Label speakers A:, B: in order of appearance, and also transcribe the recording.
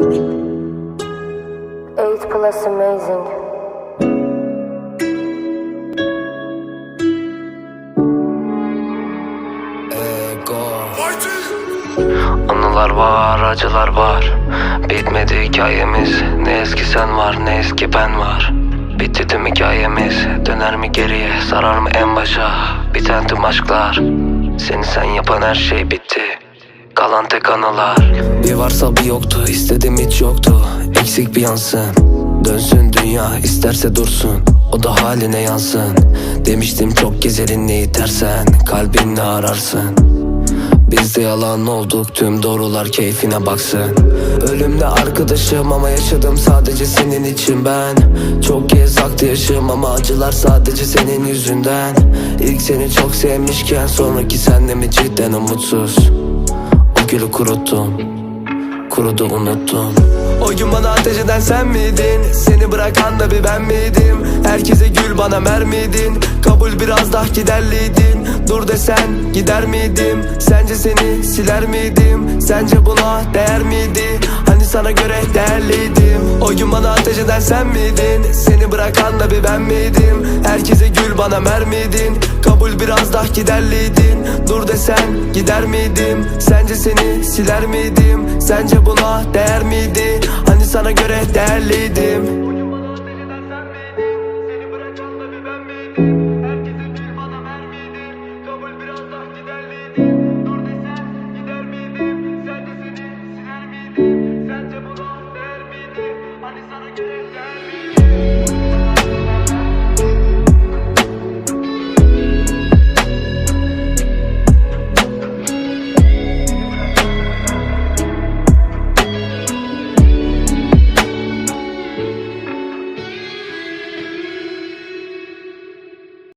A: Eight plus amazing.
B: Anılar var, acılar var. Bitmedi hikayemiz. Ne eski sen var, ne eski ben var. Bitti tüm hikayemiz. Döner mi geriye, sarar mı en başa? Biten tüm aşklar. Seni sen yapan her şey bitti Kalan tek anılar. Bir varsa bir yoktu, istedim hiç yoktu. Eksik bir yansın. Dönsün dünya, isterse dursun. O da haline yansın. Demiştim çok gezerin ne itersen Kalbinle ararsın? Biz de yalan olduk tüm doğrular keyfine baksın. Ölümle arkadaşım ama yaşadım sadece senin için ben. Çok kez aktı yaşım ama acılar sadece senin yüzünden. İlk seni çok sevmişken sonraki senle mi cidden umutsuz gülü kuruttum Kurudu unuttum O gün bana ateş eden sen miydin? Seni bırakan da bir ben miydim? Herkese gül bana mermiydin Kabul biraz daha giderliydin Dur desen gider miydim? Sence seni siler miydim? Sence buna değer miydi? Sana göre değerliydim O gün bana ateş eden sen miydin? Seni bırakan da bir ben miydim? Herkese gül bana mermiydin Kabul biraz daha giderliydin Dur desen gider miydim? Sence seni siler miydim? Sence buna değer miydi? Hani sana göre değerliydim it's not a good day.